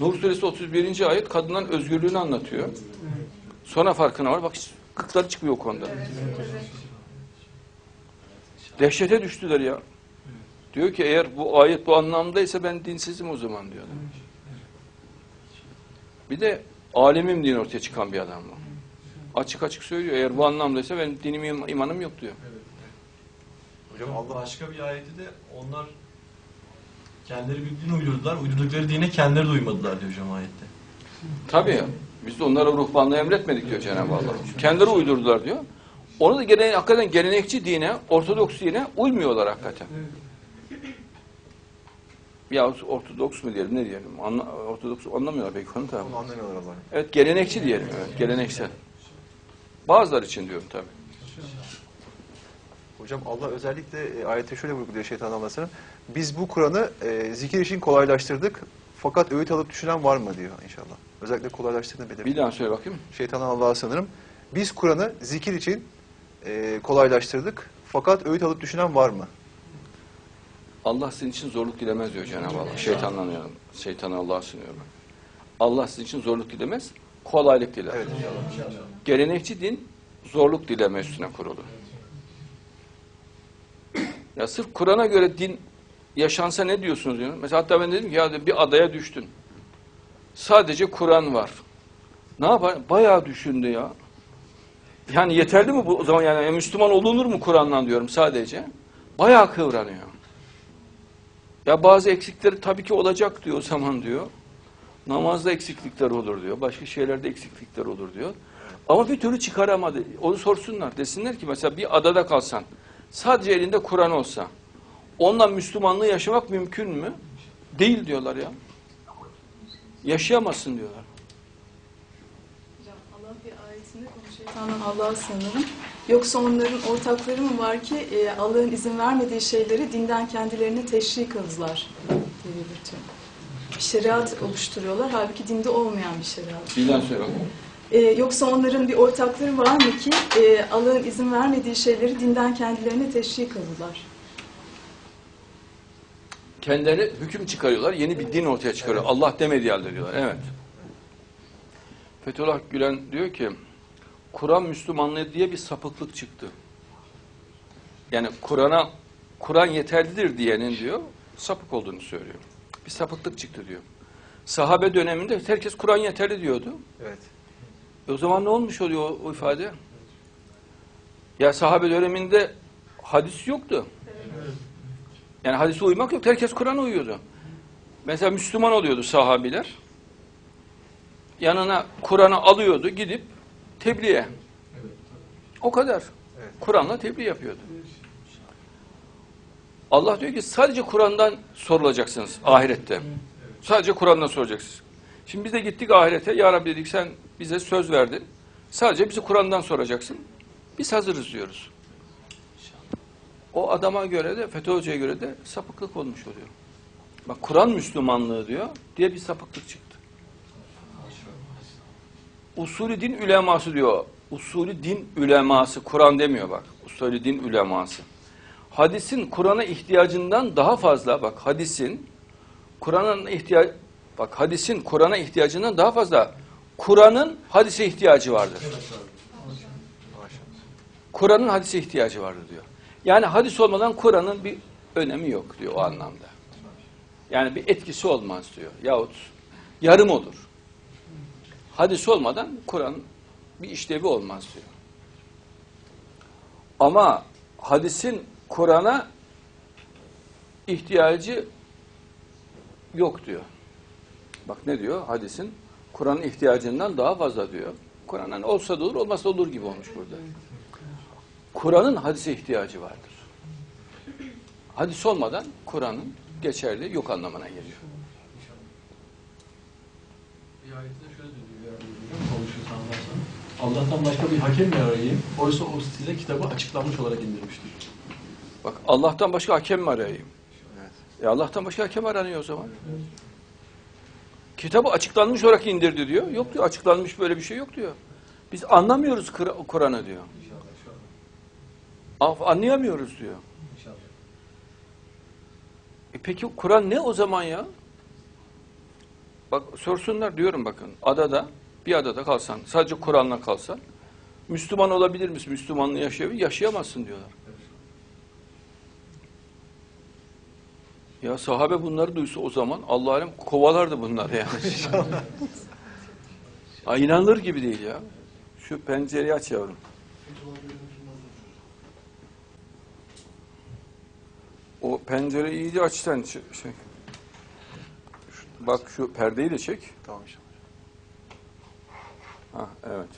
Nur suresi 31. ayet kadından özgürlüğünü anlatıyor. Sonra farkına var. Bak kıkları çıkmıyor o konuda. Dehşete düştüler ya. Diyor ki eğer bu ayet bu anlamdaysa ben dinsizim o zaman diyor. Bir de alemim din ortaya çıkan bir adam bu. Açık açık söylüyor. Eğer bu anlamdaysa benim dinim im- imanım yok diyor. Hocam Allah başka bir ayeti de onlar kendileri bir din uydurdular. Uydurdukları dine kendileri de uymadılar diyor hocam ayette. Tabii. Biz de onlara ruhbanlığı emretmedik diyor Cenab-ı Allah. Kendileri uydurdular diyor. Onu da gene, hakikaten gelenekçi dine, ortodoks dine uymuyorlar hakikaten. Ya ortodoks mu diyelim ne diyelim? Anla, ortodoks anlamıyorlar belki onu. Onu anlamıyorlar Allah'ım. Evet gelenekçi diyelim. Evet, geleneksel. Bazıları için diyorum tabii. Hocam Allah özellikle e, ayette şöyle vurguluyor şeytan anlasını. Biz bu Kur'an'ı e, zikir için kolaylaştırdık. Fakat öğüt alıp düşünen var mı diyor inşallah. Özellikle kolaylaştırdığını Bir belirtiyor. daha söyle bakayım. Şeytan Allah'a sanırım. Biz Kur'an'ı zikir için e, kolaylaştırdık. Fakat öğüt alıp düşünen var mı? Allah sizin için zorluk dilemez diyor Cenab-ı Allah. Şeytanlanıyorum. Şeytana Allah'a sunuyorum. Allah sizin için zorluk dilemez, kolaylık diler. Evet inşallah. Gelenekçi din zorluk dileme üstüne kurulu. Ya sırf Kur'an'a göre din yaşansa ne diyorsunuz diyor. Mesela hatta ben dedim ki ya bir adaya düştün. Sadece Kur'an var. Ne yapar? Bayağı düşündü ya. Yani yeterli mi bu o zaman yani Müslüman olunur mu Kur'an'dan diyorum sadece. Bayağı kıvranıyor. Ya bazı eksikleri tabii ki olacak diyor o zaman diyor. Namazda eksiklikler olur diyor. Başka şeylerde eksiklikler olur diyor. Ama bir türlü çıkaramadı. Onu sorsunlar. Desinler ki mesela bir adada kalsan, sadece elinde Kur'an olsa, ondan Müslümanlığı yaşamak mümkün mü? Değil diyorlar ya. Yaşayamazsın diyorlar. Allah bir ayetinde konu şeytandan Allah'a sığınırım. Yoksa onların ortakları mı var ki e, Allah'ın izin vermediği şeyleri dinden kendilerine teşri kıldılar diye belirtiyor. Bir şeriat oluşturuyorlar. Halbuki dinde olmayan bir şeriat. Daha söyle. E, yoksa onların bir ortakları var mı ki e, Allah'ın izin vermediği şeyleri dinden kendilerine teşri kıldılar. Kendileri hüküm çıkarıyorlar. Yeni bir din ortaya çıkarıyor. Allah demediği halde diyorlar. Evet. Fethullah Gülen diyor ki Kur'an Müslümanlığı diye bir sapıklık çıktı. Yani Kur'an'a Kur'an yeterlidir diyenin diyor sapık olduğunu söylüyor. Bir sapıklık çıktı diyor. Sahabe döneminde herkes Kur'an yeterli diyordu. Evet. E o zaman ne olmuş oluyor o, o ifade? Ya sahabe döneminde hadis yoktu. Yani hadise uymak yok. Herkes Kur'an'a uyuyordu. Mesela Müslüman oluyordu sahabiler. Yanına Kur'an'ı alıyordu gidip tebliğe. O kadar. Kur'an'la tebliğ yapıyordu. Allah diyor ki sadece Kur'an'dan sorulacaksınız ahirette. Sadece Kur'an'dan soracaksınız. Şimdi biz de gittik ahirete. Ya Rabbi dedik sen bize söz verdin. Sadece bizi Kur'an'dan soracaksın. Biz hazırız diyoruz. O adama göre de, FETÖ Hoca'ya göre de sapıklık olmuş oluyor. Bak Kur'an Müslümanlığı diyor diye bir sapıklık çıktı. Usulü din üleması diyor. Usulü din üleması. Kur'an demiyor bak. Usulü din üleması. Hadisin Kur'an'a ihtiyacından daha fazla bak hadisin Kur'an'ın ihtiyaç bak hadisin Kur'an'a ihtiyacından daha fazla Kur'an'ın hadise ihtiyacı vardır. Kur'an'ın hadise ihtiyacı vardır diyor. Yani hadis olmadan Kur'an'ın bir önemi yok diyor o anlamda. Yani bir etkisi olmaz diyor. Yahut yarım olur. Hadis olmadan Kur'an bir işlevi olmaz diyor. Ama hadisin Kur'an'a ihtiyacı yok diyor. Bak ne diyor? Hadisin Kur'an'ın ihtiyacından daha fazla diyor. Kur'an'ın olsa da olur, olmazsa olur gibi olmuş burada. Kur'an'ın hadise ihtiyacı vardır. Hadis olmadan Kur'an'ın geçerli yok anlamına geliyor. Bir ayette şöyle diyor. Konuşuyor Allah'tan başka bir hakem mi arayayım? Oysa o size kitabı açıklanmış olarak indirmiştir. Bak Allah'tan başka hakem mi arayayım? Evet. E Allah'tan başka hakem aranıyor o zaman. Kitabı açıklanmış olarak indirdi diyor. Yok diyor açıklanmış böyle bir şey yok diyor. Biz anlamıyoruz Kur- Kur'an'ı diyor. Anlayamıyoruz diyor. E peki Kur'an ne o zaman ya? Bak sorsunlar diyorum bakın. Adada, bir adada kalsan, sadece Kur'an'la kalsan, Müslüman olabilir misin? Müslümanlığı yaşayabilir Yaşayamazsın diyorlar. Ya sahabe bunları duysa o zaman Allah alem kovalardı bunları yani. Ha, inanılır gibi değil ya. Şu pencereyi aç yavrum. O pencereyi iyice aç sen. Şey. Bak şu perdeyi de çek. Tamam inşallah. Ha evet.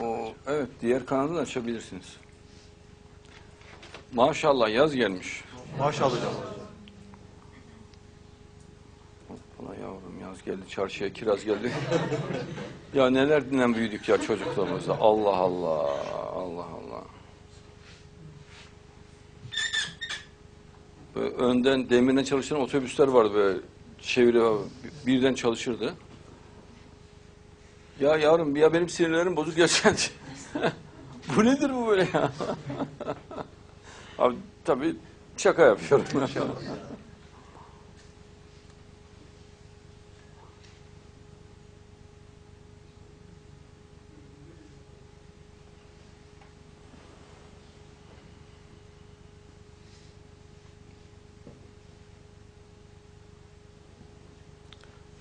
O evet diğer kanadı da açabilirsiniz. Maşallah yaz gelmiş. Maşallah hocam. Ulan yavrum yaz geldi çarşıya kiraz geldi. ya neler dinlen büyüdük ya çocukluğumuzda. Allah Allah. Allah Allah. Böyle önden demirden çalışan otobüsler vardı böyle çeviri birden çalışırdı. Ya yavrum ya benim sinirlerim bozuk sen. bu nedir bu böyle ya? Abi tabii şaka yapıyorum.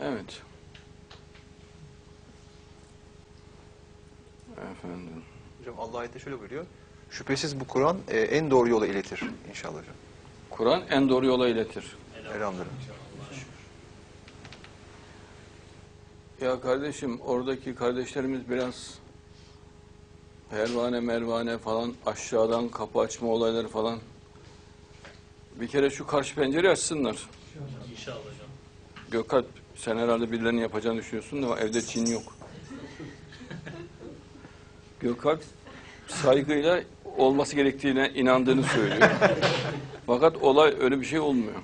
Evet. Efendim. Hocam Allah ayette şöyle buyuruyor. Şüphesiz bu Kur'an e, en doğru yola iletir inşallah hocam. Kur'an en doğru yola iletir. Elhamdülillah. Ya kardeşim oradaki kardeşlerimiz biraz pervane mervane falan aşağıdan kapı açma olayları falan bir kere şu karşı pencereyi açsınlar. İnşallah hocam. Gökalp sen herhalde birilerini yapacağını düşünüyorsun da evde Çin yok. Gökalp saygıyla olması gerektiğine inandığını söylüyor. Fakat olay öyle bir şey olmuyor.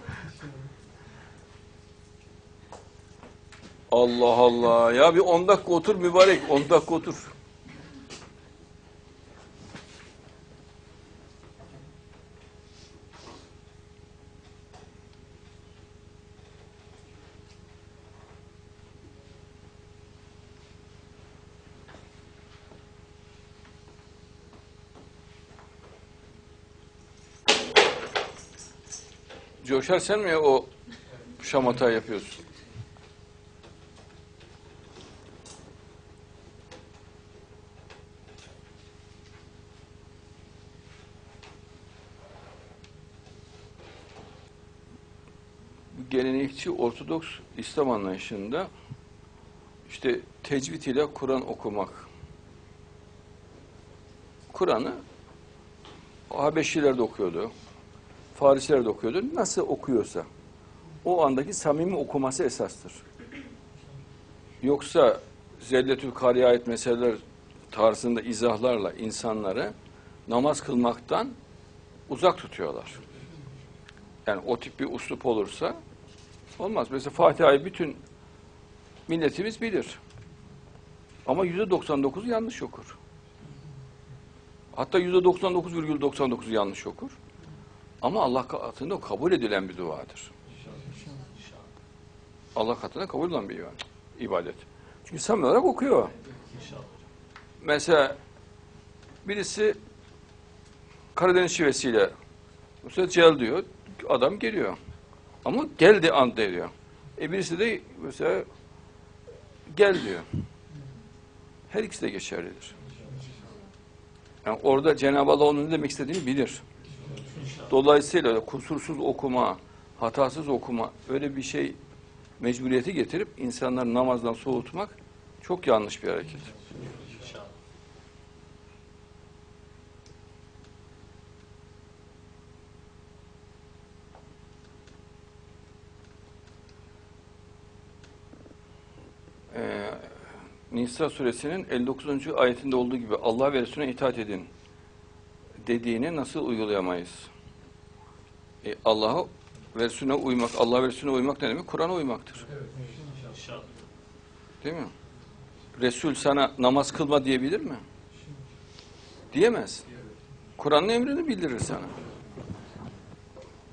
Allah Allah. Ya bir 10 dakika otur mübarek. 10 dakika otur. Coşar sen mi o şamata yapıyorsun? gelenekçi Ortodoks İslam anlayışında işte tecvid ile Kur'an okumak. Kur'an'ı Habeşiler de okuyordu. Farisiler de okuyordu. Nasıl okuyorsa o andaki samimi okuması esastır. Yoksa Zelletül Kari'ye ait meseleler tarzında izahlarla insanları namaz kılmaktan uzak tutuyorlar. Yani o tip bir uslup olursa olmaz. Mesela Fatiha'yı bütün milletimiz bilir. Ama yüzde 99 yanlış okur. Hatta yüzde 99,99 yanlış okur. Ama Allah katında kabul edilen bir duadır. Allah katında kabul edilen bir ibadet. Çünkü samimi olarak okuyor. Mesela birisi Karadeniz şivesiyle mesela cel diyor. Adam geliyor. Ama geldi an diyor. E birisi de mesela gel diyor. Her ikisi de geçerlidir. Yani orada Cenab-ı Allah onun ne demek istediğini bilir. Dolayısıyla kusursuz okuma, hatasız okuma öyle bir şey mecburiyeti getirip insanları namazdan soğutmak çok yanlış bir hareket. Ee, Nisa suresinin 59. ayetinde olduğu gibi Allah ve Resulüne itaat edin dediğini nasıl uygulayamayız? E, Allah'a ve Resulüne uymak, Allah ve Resulüne uymak ne demek? Kur'an'a uymaktır. Değil mi? Resul sana namaz kılma diyebilir mi? Diyemez. Kur'an'ın emrini bildirir sana.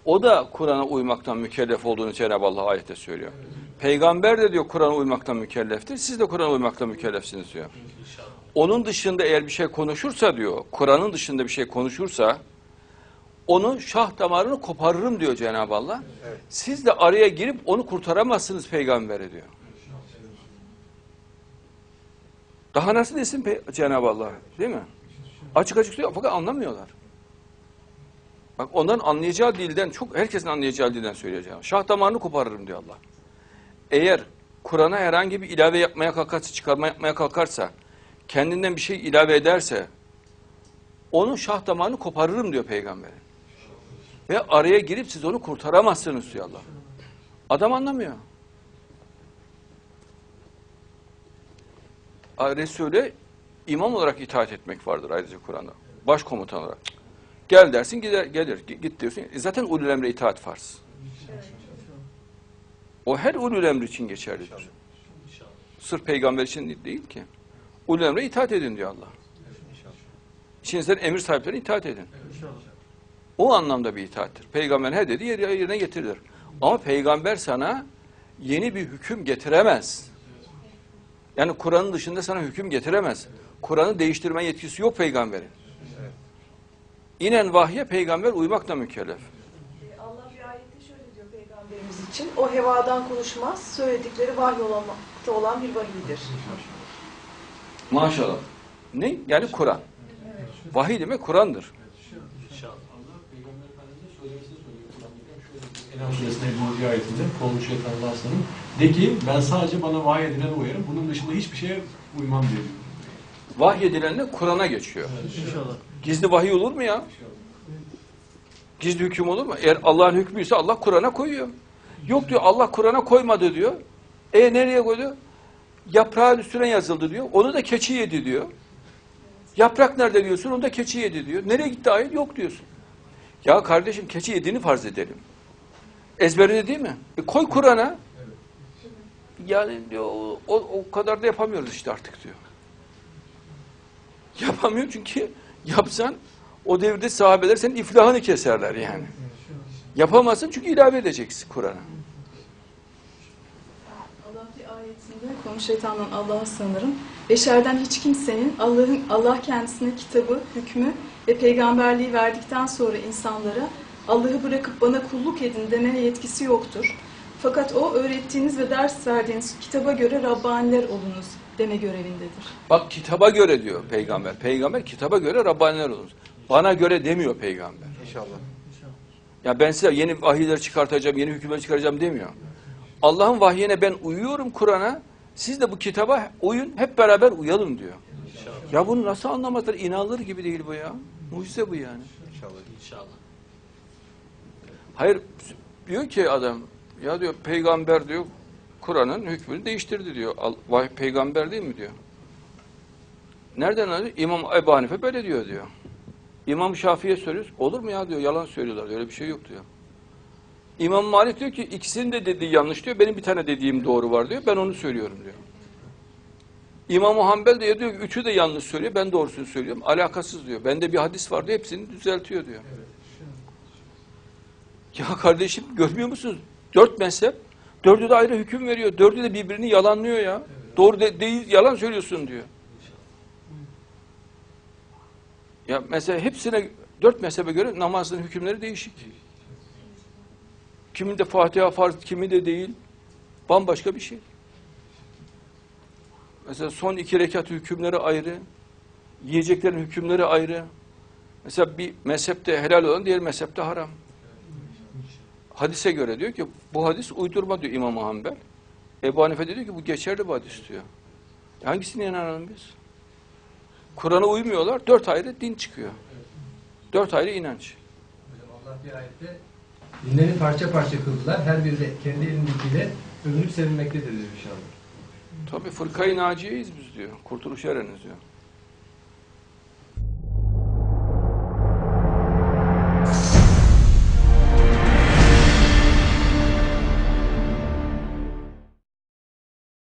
O da Kur'an'a uymaktan mükellef olduğunu Cenab-ı Allah ayette söylüyor. Peygamber de diyor Kur'an'a uymakla mükelleftir. Siz de Kur'an'a uymakla mükellefsiniz diyor. Onun dışında eğer bir şey konuşursa diyor, Kur'an'ın dışında bir şey konuşursa onu şah damarını koparırım diyor Cenab-ı Allah. Siz de araya girip onu kurtaramazsınız peygambere diyor. Daha nasıl desin Cenab-ı Allah değil mi? Açık açık söylüyor fakat anlamıyorlar. Bak onların anlayacağı dilden çok herkesin anlayacağı dilden söyleyeceğim. Şah damarını koparırım diyor Allah. Eğer Kur'an'a herhangi bir ilave yapmaya kalkarsa, çıkarma yapmaya kalkarsa, kendinden bir şey ilave ederse, onun şah damarını koparırım diyor peygamberin. Ve araya girip siz onu kurtaramazsınız diyor Allah. Adam anlamıyor. Resul'e imam olarak itaat etmek vardır ayrıca Kur'an'da. Başkomutan olarak. Gel dersin gider, gelir. Gi- Git diyorsun. E zaten ulul emre itaat farz. O her ulul emri için geçerlidir. Sırf peygamber için değil ki. Ulul emre itaat edin diyor Allah. İçinizden emir sahiplerine itaat edin. O anlamda bir itaattir. Peygamber dediği yer- yerine getirilir. Ama peygamber sana yeni bir hüküm getiremez. Yani Kur'an'ın dışında sana hüküm getiremez. Kur'an'ı değiştirme yetkisi yok peygamberin. İnen vahye peygamber uymakla mükellef. Ee, Allah bir ayette şöyle diyor peygamberimiz için. O hevadan konuşmaz, söyledikleri vahiy olmakta olan bir vahiydir. Maşallah. Ne? Yani Kur'an. Vahiy demek Kur'an'dır. Allah Peygamber Efendimiz'e söylemesini söylüyor Kur'an-ı Kerim. Şöyle Enam suresinde bu bir ayetinde kovmuş şeytanlar sanırım. De ki ben sadece bana vahiy edilene uyarım. Bunun dışında hiçbir şeye uymam diyor. Vahiy edilenle Kur'an'a geçiyor. İnşallah. Gizli vahiy olur mu ya? Gizli hüküm olur mu? Eğer Allah'ın hükmüyse Allah Kur'an'a koyuyor. Yok diyor Allah Kur'an'a koymadı diyor. E nereye koydu? Yaprağın üstüne yazıldı diyor. Onu da keçi yedi diyor. Yaprak nerede diyorsun? Onu da keçi yedi diyor. Nereye gitti ayet? Yok diyorsun. Ya kardeşim keçi yediğini farz edelim. Ezberinde değil mi? E koy Kur'an'a. Yani diyor, o, o, kadar da yapamıyoruz işte artık diyor. Yapamıyor çünkü yapsan o devirde sahabeler senin iflahını keserler yani. Yapamazsın çünkü ilave edeceksin Kur'an'a. Allah ayetinde konu şeytandan Allah'a sanırım. Beşerden hiç kimsenin Allah'ın Allah kendisine kitabı, hükmü ve peygamberliği verdikten sonra insanlara Allah'ı bırakıp bana kulluk edin demeye yetkisi yoktur. Fakat o öğrettiğiniz ve ders verdiğiniz kitaba göre Rabbaniler olunuz deme görevindedir. Bak kitaba göre diyor peygamber. Peygamber kitaba göre Rabbaniler olur. Bana göre demiyor peygamber. İnşallah. Ya ben size yeni vahiyler çıkartacağım, yeni hükümler çıkaracağım demiyor. Allah'ın vahyine ben uyuyorum Kur'an'a. Siz de bu kitaba uyun, hep beraber uyalım diyor. Ya bunu nasıl anlamazlar? İnanılır gibi değil bu ya. Mucize bu yani. İnşallah. İnşallah. Hayır diyor ki adam ya diyor peygamber diyor Kur'an'ın hükmünü değiştirdi diyor. Vay peygamber değil mi diyor. Nereden alıyor? İmam Ebu Hanife böyle diyor diyor. İmam Şafii'ye soruyoruz. Olur mu ya diyor. Yalan söylüyorlar. Öyle bir şey yok diyor. İmam Malik diyor ki ikisinin de dediği yanlış diyor. Benim bir tane dediğim doğru var diyor. Ben onu söylüyorum diyor. İmam Hanbel de diyor ki üçü de yanlış söylüyor. Ben doğrusunu söylüyorum. Alakasız diyor. Bende bir hadis var diyor. Hepsini düzeltiyor diyor. Ya kardeşim görmüyor musunuz? Dört mezhep, dördü de ayrı hüküm veriyor. Dördü de birbirini yalanlıyor ya. Doğru de, değil, yalan söylüyorsun diyor. Ya mesela hepsine, dört mezhebe göre namazın hükümleri değişik. Kiminde Fatiha farz, kimi de değil. Bambaşka bir şey. Mesela son iki rekat hükümleri ayrı. Yiyeceklerin hükümleri ayrı. Mesela bir mezhepte helal olan diğer mezhepte haram. Hadise göre diyor ki bu hadis uydurma diyor İmam Hanbel. Ebu Hanife diyor ki bu geçerli bir hadis diyor. Hangisine inanalım biz? Kur'an'a uymuyorlar. Dört ayrı din çıkıyor. Dört ayrı inanç. Allah bir ayette dinleri parça parça kıldılar. Her biri de kendi elindekiyle övünüp sevinmektedir diyor inşallah. Tabi fırkayı naciyeyiz biz diyor. Kurtuluş ereniz diyor.